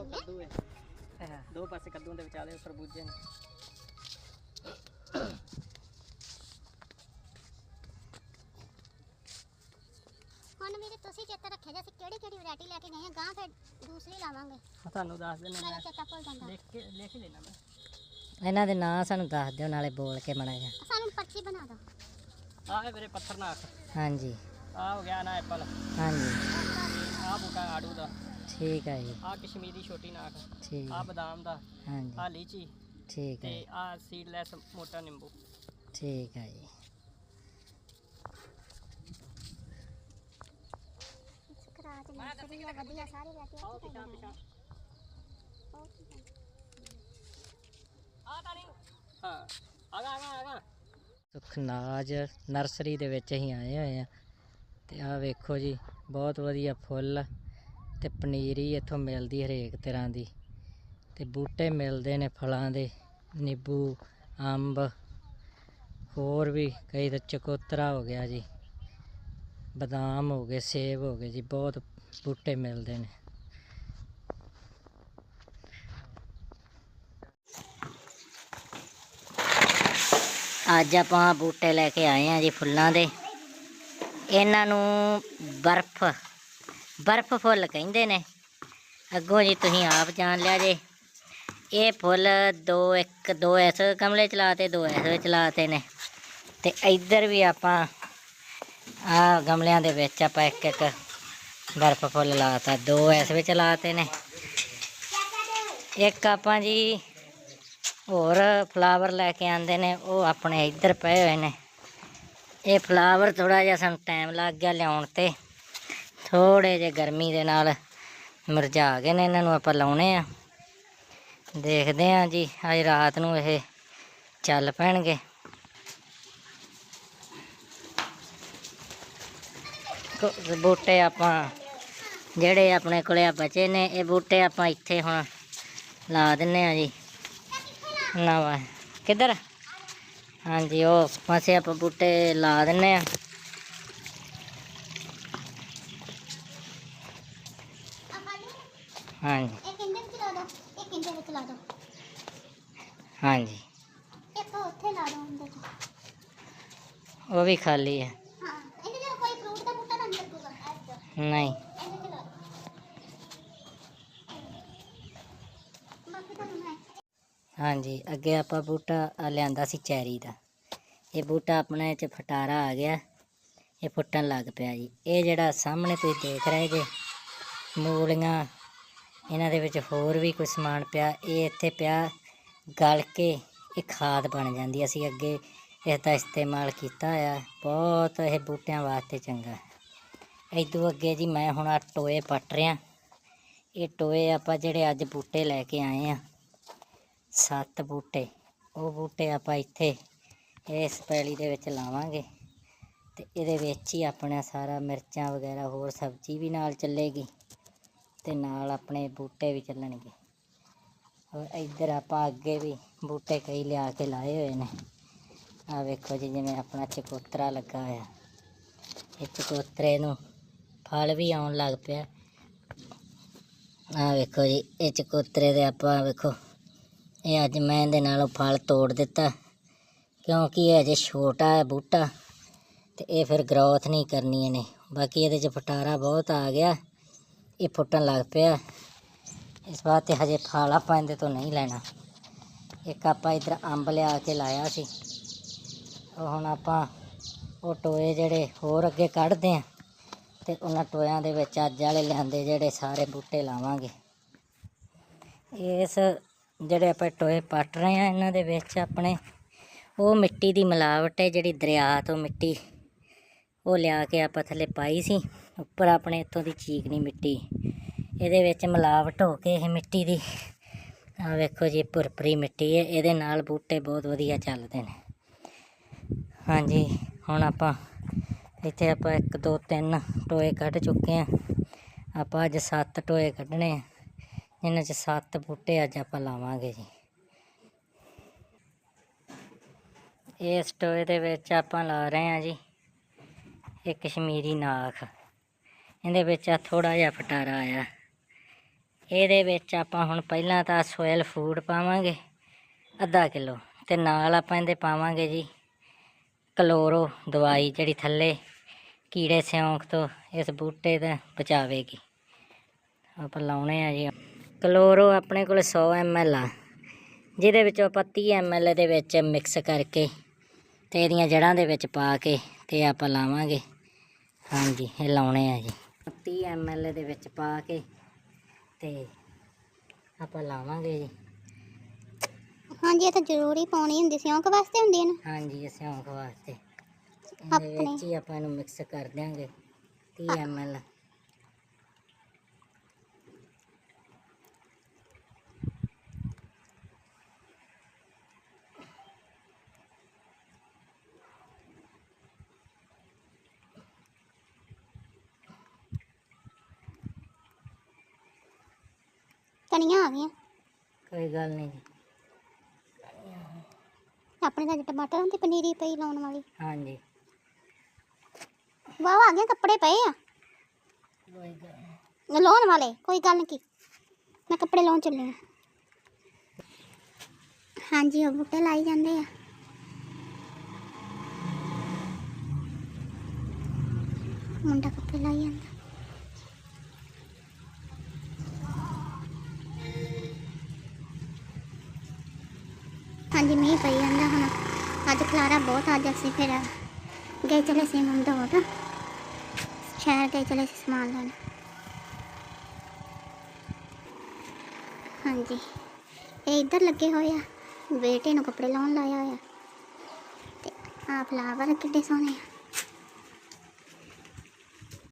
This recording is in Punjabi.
ਉਹ ਕੱਦੂ ਹੈ। ਦੋ ਪਾਸੇ ਕੱਦੂ ਦੇ ਵਿਚਾਲੇ ਖਰਬੂਜੇ ਨੇ। ਹੁਣ ਵੀਰੇ ਤੁਸੀਂ ਚੇਤਾ ਰੱਖਿਆ ਜੇ ਅਸੀਂ ਕਿਹੜੀ ਕਿਹੜੀ ਵੈਰਾਈਟੀ ਲੈ ਕੇ ਗਏ ਆ ਗਾਂ ਫਿਰ ਦੂਸਰੀ ਲਾਵਾਂਗੇ। ਮੈਂ ਤੁਹਾਨੂੰ ਦੱਸ ਦਿੰਦਾ ਮੇਰਾ ਮੈਂ। ਚੇਤਾ ਭੁੱਲ ਜਾਂਦਾ। ਲਿਖ ਕੇ ਲਿਖ ਹੀ ਲੈਣਾ ਮੈਂ। ਇਹਨਾਂ ਦੇ ਨਾਂ ਸਾਨੂੰ ਦੱਸ ਦਿਓ ਨਾਲੇ ਬੋਲ ਕੇ ਮੜਾ ਜਾ ਸਾਨੂੰ ਪਰਚੀ ਬਣਾ ਦਿਓ। ਆਹ ਹੈ ਵੀਰੇ ਪੱਥਰ ਨਾਖ ਹਾਂਜੀ। ਆਹ ਹੋ ਗਿਆ ਨਾ ਐਪਲ ਹਾਂਜੀ ਆਹ ਬੂਟਾ ਆੜੂ ਦਾ। ਠੀਕ ਹੈ ਜੀ। ਆਹ ਕਸ਼ਮੀਰੀ ਛੋਟੀ ਨਾਖ ਠੀਕ। ਆਹ ਬਦਾਮ ਦਾ ਹਾਂਜੀ। ਆਹ ਲੀਚੀ ਠੀਕ ਹੈ ਤੇ ਆਹ ਸੀਡਲੈਸ ਮੋਟਾ ਨਿੰਬੂ। ਠੀਕ ਹੈ ਜੀ। ਸਕਰਾਚ ਨਰਸਰੀ ਆ ਵਧੀਆ ਸਾਰੀ ਵੈਰਾਈਟੀ ਆਹ ਪਿਛਾਂ ਪਿਛਾਂ ਆਹ ਤਾਂ ਨਹੀਂ। ਹਾਂ ਆਗਾ ਆਗਾ ਆਗਾ ਸੁਖਨਾਜ ਨਰਸਰੀ ਦੇ ਵਿੱਚ ਅਸੀਂ ਆਏ ਹੋਏ ਆ। ਤੇ ਆਹ ਵੇਖੋ ਜੀ ਬਹੁਤ ਵਧੀਆ ਫੁੱਲ ਤੇ ਪਨੀਰੀ ਇੱਥੋਂ ਮਿਲਦੀ ਹਰੇਕ ਤਰ੍ਹਾਂ ਦੀ। ਤੇ ਬੂਟੇ ਮਿਲਦੇ ਨੇ ਫਲਾਂ ਦੇ, ਨਿੰਬੂ, ਅੰਬ, ਹੋਰ ਵੀ ਕਈ ਤਾਂ ਚਕੋਤਰਾ ਹੋ ਗਿਆ ਜੀ, ਬਦਾਮ ਹੋ ਗਏ, ਸੇਬ ਹੋ ਗਏ ਜੀ, ਬਹੁਤ ਬੂਟੇ ਮਿਲਦੇ ਨੇ। ਅੱਜ ਆਪਾਂ ਬੂਟੇ ਲੈ ਕੇ ਆਏ ਆ ਜੀ ਫੁੱਲਾਂ ਦੇ। ਇਹਨਾਂ ਨੂੰ ਬਰਫ਼ ਬਰਫ਼ ਫੁੱਲ ਕਹਿੰਦੇ ਨੇ। ਅੱਗੋਂ ਜੀ ਤੁਸੀਂ ਆਪ ਜਾਣ ਲਿਆ ਜੇ। ਇਹ ਫੁੱਲ ਦੋ ਇੱਕ, ਦੋ ਇਸ ਗਮਲੇ ਚ ਲਾਤੇ ਦੋ ਇਸ ਵਿੱਚ ਲਾਤੇ ਨੇ। ਤੇ ਇੱਧਰ ਵੀ ਆਪਾਂ ਆ ਗਮਲਿਆਂ ਦੇ ਵਿੱਚ ਆਪਾਂ ਇੱਕ ਇੱਕ ਬਰਫ਼ ਫੁੱਲ ਲਾਤਾ ਦੋ ਇਸ ਵਿੱਚ ਲਾਤੇ ਨੇ। ਇੱਕ ਆਪਾਂ ਜੀ ਹੋਰ ਫਲਾਵਰ ਲੈ ਕੇ ਆਂਦੇ ਨੇ, ਉਹ ਆਪਣੇ ਇੱਧਰ ਪਏ ਹੋਏ ਨੇ। ਇਹ ਫਲਾਵਰ ਥੋੜਾ ਜਿਹਾ ਸਾਨੂੰ ਟਾਈਮ ਲੱਗ ਗਿਆ ਲਿਆਉਣ ਤੇ। ਥੋੜੇ ਜਿਹੇ ਗਰਮੀ ਦੇ ਨਾਲ ਮਰਝਾ ਗਏ ਨੇ ਇਹਨਾਂ ਨੂੰ ਆਪਾਂ ਲਾਉਣੇ ਆ। ਦੇਖਦੇ ਆ ਜੀ, ਅੱਜ ਰਾਤ ਨੂੰ ਇਹ ਚੱਲ ਪੈਣਗੇ। ਬੂਟੇ ਆਪਾਂ, ਜਿਹੜੇ ਆਪਣੇ ਕੋਲੇ ਆ ਬਚੇ ਨੇ, ਇਹ ਬੂਟੇ ਆਪਾਂ ਇੱਥੇ ਹੁਣ ਲਾ ਦਿੰਨੇ ਆ ਜੀ। ਨਵਾਂ। ਕਿੱਧਰ? ਹਾਂਜੀ, ਉਹ ਪਾਸੇ ਆਪਾਂ ਬੂਟੇ ਲਾ ਦਿੰਨੇ ਆ। ਹਾਂਜੀ ਇੱਕ ਇੰਦੇ ਵਿੱਚ ਲਾ ਦਿਓ ਇੱਕ ਇੰਦੇ ਵਿੱਚ ਲਾ ਦਿਓ ਹਾਂਜੀ ਇੱਕ ਉੱਥੇ ਲਾ ਦਿਓ ਇੰਦੇ ਚ ਉਹ ਵੀ ਖਾਲੀ ਹੈ ਹਾਂ ਇਹਦੇ ਚ ਕੋਈ ਫਰੂਟ ਦਾ ਬੂਟਾ ਤਾਂ ਨਹੀਂ ਲੱਗੂਗਾ ਐਸ ਨਹੀਂ ਇਹਦੇ ਚ ਲਾ ਦਿਓ ਬਾਕੀ ਤਾਂ ਮੈਂ ਹਾਂਜੀ ਅੱਗੇ ਆਪਾਂ ਬੂਟਾ ਆਹ ਲਿਆਂਦਾ ਸੀ ਚੈਰੀ ਦਾ ਇਹ ਬੂਟਾ ਆਪਣੇ ਚ ਫਟਾਰਾ ਆ ਗਿਆ ਇਹ ਫੁੱਟਣ ਲੱਗ ਪਿਆ ਜੀ ਇਹ ਜਿਹੜਾ ਸਾਹਮਣੇ ਤੁਸੀਂ ਦੇਖ ਰਹੇ ਜੇ ਮੂਲੀਆਂ ਇਹਨਾਂ ਦੇ ਵਿੱਚ ਹੋਰ ਵੀ ਕੁਝ ਸਮਾਨ ਪਿਆ, ਇਹ ਇੱਥੇ ਪਿਆ, ਗਲ ਕੇ ਇਹ ਖਾਦ ਬਣ ਜਾਂਦੀ ਅਸੀਂ ਅੱਗੇ ਇਸ ਦਾ ਇਸਤੇਮਾਲ ਕੀਤਾ ਆ। ਬਹੁਤ ਇਹ ਬੂਟਿਆਂ ਵਾਸਤੇ ਚੰਗਾ। ਹੈ ਇਦੋਂ ਅੱਗੇ ਜੀ ਮੈਂ ਹੁਣ ਆ ਟੋਏ ਪੱਟ ਰਿਹਾ। ਇਹ ਟੋਏ ਆਪਾਂ ਜਿਹੜੇ ਅੱਜ ਬੂਟੇ ਲੈ ਕੇ ਆਏ ਆ, ਸੱਤ ਬੂਟੇ, ਉਹ ਬੂਟੇ ਆਪਾਂ ਇੱਥੇ ਇਸ ਪੈਲੀ ਦੇ ਵਿੱਚ ਲਾਵਾਂਗੇ ਤੇ ਇਹਦੇ ਵਿੱਚ ਹੀ ਆਪਣਾ ਸਾਰਾ ਮਿਰਚਾਂ ਵਗੈਰਾ, ਹੋਰ ਸਬਜ਼ੀ ਵੀ ਨਾਲ ਚੱਲੇਗੀ। ਤੇ ਨਾਲ ਆਪਣੇ ਬੂਟੇ ਵੀ ਚੱਲਣਗੇ। ਔਰ ਇੱਧਰ ਆਪਾਂ ਅੱਗੇ ਵੀ ਬੂਟੇ ਕਈ ਲਿਆ ਕੇ ਲਾਏ ਹੋਏ ਨੇ। ਆ ਵੇਖੋ ਜੀ, ਜਿਵੇਂ ਆਪਣਾ ਚਕੋਤਰਾ ਲੱਗਾ ਹੋਇਆ। ਇਹ ਚਕੋਤਰੇ ਨੂੰ ਫਲ ਵੀ ਆਉਣ ਲੱਗ ਪਿਆ। ਆ ਵੇਖੋ ਜੀ, ਇਹ ਚਕੋਤਰੇ ਦੇ ਆਪਾਂ ਵੇਖੋ, ਇਹ ਅੱਜ ਮੈਂ ਇਹਦੇ ਨਾਲੋਂ ਫਲ ਤੋੜ ਦਿੱਤਾ। ਕਿਉਂਕਿ ਇਹ ਅਜੇ ਛੋਟਾ ਹੈ ਬੂਟਾ, ਤੇ ਇਹ ਫਿਰ ਗਰੋਥ ਨਹੀਂ ਕਰਨੀ ਇਹਨੇ ਬਾਕੀ ਇਹਦੇ 'ਚ ਫਟਾਰਾ ਬਹੁਤ ਆ ਗਿਆ। ਇਹ ਫੁੱਟਣ ਲੱਗ ਪਿਆ। ਇਸ ਵਾਰ ਤੇ ਹਜੇ ਫਲ ਆਪਾਂ ਇਹਦੇ ਤੋਂ ਨਹੀਂ ਲੈਣਾ। ਇੱਕ ਆਪਾਂ ਇਧਰ ਅੰਬ ਲਿਆ ਕੇ ਲਾਇਆ ਸੀ। ਉਹ ਹੁਣ ਆਪਾਂ ਉਹ ਟੋਏ ਜਿਹੜੇ ਹੋਰ ਅੱਗੇ ਕੱਢਦੇ ਆ ਤੇ ਉਹਨਾਂ ਟੋਇਆਂ ਦੇ ਵਿੱਚ ਅੱਜ ਵਾਲੇ ਲਿਆਂਦੇ ਜਿਹੜੇ ਸਾਰੇ ਬੂਟੇ ਲਾਵਾਂਗੇ। ਇਸ ਜਿਹੜੇ ਆਪਾਂ ਟੋਏ ਪੱਟ ਰਹੇ ਆ ਇਹਨਾਂ ਦੇ ਵਿੱਚ ਆਪਣੇ, ਉਹ ਮਿੱਟੀ ਦੀ ਮਿਲਾਵਟ ਹੈ ਜਿਹੜੀ ਦਰਿਆ ਤੋਂ ਮਿੱਟੀ ਉਹ ਲਿਆ ਕੇ ਆਪਾਂ ਥੱਲੇ ਪਾਈ ਸੀ। ਉੱਪਰ ਆਪਣੇ ਇੱਥੋਂ ਦੀ ਚੀਕਣੀ ਮਿੱਟੀ। ਇਹਦੇ ਵਿੱਚ ਮਿਲਾਵਟ ਹੋ ਕੇ ਇਹ ਮਿੱਟੀ ਦੀ। ਆ ਵੇਖੋ ਜੀ ਭੁਰਪਰੀ ਮਿੱਟੀ ਹੈ। ਇਹਦੇ ਨਾਲ ਬੂਟੇ ਬਹੁਤ ਵਧੀਆ ਚੱਲਦੇ ਨੇ। ਹਾਂਜੀ, ਹੁਣ ਆਪਾਂ ਇੱਥੇ ਆਪਾਂ 1 2 3 ਟੋਏ ਕੱਢ ਚੁੱਕੇ ਆ ਆਪਾਂ ਅੱਜ 7 ਟੋਏ ਕੱਢਣੇ ਆ। ਇਹਨਾਂ 'ਚ 7 ਬੂਟੇ ਅੱਜ ਆਪਾਂ ਲਾਵਾਂਗੇ ਜੀ। ਇਸ ਟੋਏ ਦੇ ਵਿੱਚ ਆਪਾਂ ਲਾ ਰਹੇ ਆ ਜੀ ਇਹ ਕਸ਼ਮੀਰੀ ਨਾਖ ਇਹਦੇ ਵਿੱਚ ਆ ਥੋੜਾ ਜਿਹਾ ਫਟਾਰਾ ਆਇਆ। ਇਹਦੇ ਵਿੱਚ ਆਪਾਂ ਹੁਣ ਪਹਿਲਾਂ ਤਾਂ ਸੋਇਲ ਫੂਡ ਪਾਵਾਂਗੇ, ਅੱਧਾ ਕਿਲੋ, ਤੇ ਨਾਲ ਆਪਾਂ ਇਹਦੇ ਪਾਵਾਂਗੇ ਜੀ ਕਲੋਰੋ ਦਵਾਈ ਜਿਹੜੀ ਥੱਲੇ ਕੀੜੇ ਸਿਉਂਕ ਤੋਂ ਇਸ ਬੂਟੇ ਦਾ ਬਚਾਵੇਗੀ ਆਪਾਂ ਲਾਉਣੇ ਆ ਜੀ। ਕਲੋਰੋ ਆਪਣੇ ਕੋਲ 100 ml ਆ, ਜਿਹਦੇ ਵਿੱਚੋਂ ਆਪਾਂ 30 ml ਦੇ ਵਿੱਚ ਮਿਕਸ ਕਰਕੇ ਤੇ ਇਹਦੀਆਂ ਜੜ੍ਹਾਂ ਦੇ ਵਿੱਚ ਪਾ ਕੇ ਤੇ ਆਪਾਂ ਲਾਵਾਂਗੇ। ਹਾਂਜੀ, ਇਹ ਲਾਉਣੇ ਆ ਜੀ। 30 ml ਦੇ ਵਿੱਚ ਪਾ ਕੇ ਤੇ ਆਪਾਂ ਲਾਵਾਂਗੇ ਜੀ। ਹਾਂਜੀ ਇਹ ਤਾਂ ਜ਼ਰੂਰੀ ਪਾਉਣੀ ਹੁੰਦੀ ਸਿਉਂਕ ਵਾਸਤੇ ਹੁੰਦੀ ਹੈ ਨਾ? ਹਾਂਜੀ ਇਹ ਸਿਉਂਕ ਵਾਸਤੇ। ਇਹਦੇ ਵਿੱਚ ਹੀ ਆਪਾਂ ਇਹਨੂੰ ਮਿਕਸ ਕਰ ਦਿਆਂਗੇ। 30 ml ਕਣੀਆਂ ਆ ਗਈਆਂ। ਕੋਈ ਗੱਲ ਨਹੀਂ ਜੀ। ਆਪਣੇ ਤਾਂ ਟਮਾਟਰਾਂ ਦੀ ਪਨੀਰੀ ਪਈ ਲਾਉਣ ਵਾਲੀ। ਹਾਂਜੀ। ਵਾਹ ਆ ਗਏ ਕੱਪੜੇ ਪਏ ਆ। ਕੋਈ ਗੱਲ ਨੀ। ਲਾਉਣ ਵਾਲੇ ਕੋਈ ਗੱਲ ਨਹੀਂ ਮੈਂ ਕੱਪੜੇ ਲਾਉਣ ਚੱਲੀ ਆ। ਹਾਂਜੀ ਉਹ ਬੂਟੇ ਲਾਈ ਜਾਂਦੇ ਆ। ਮੁੰਡਾ ਕੱਪੜੇ ਲਾਈ ਜਾਂਦਾ। ਹਾਂਜੀ, ਮੀਂਹ ਪਈ ਜਾਂਦਾ ਹੁਣ। ਅੱਜ ਖਲਾਰਾ ਬਹੁਤ ਅੱਜ ਅਸੀਂ ਫਿਰ ਗਏ ਚਲੇ ਸੀ ਮੁੰਡਾ ਸ਼ਹਿਰ ਗਏ ਚਲੇ ਸੀ ਸਮਾਨ ਲੈਣ। ਹਾਂਜੀ। ਇਹ ਇੱਧਰ ਲੱਗੇ ਹੋਏ ਆ। ਬੇਟੇ ਨੂੰ ਕੱਪੜੇ ਲਾਉਣ ਲਾਇਆ ਹੋਇਆ। ਤੇ ਆਹ ਫਲਾਵਰ ਕਿੱਡੇ ਸੋਹਣੇ ਆ।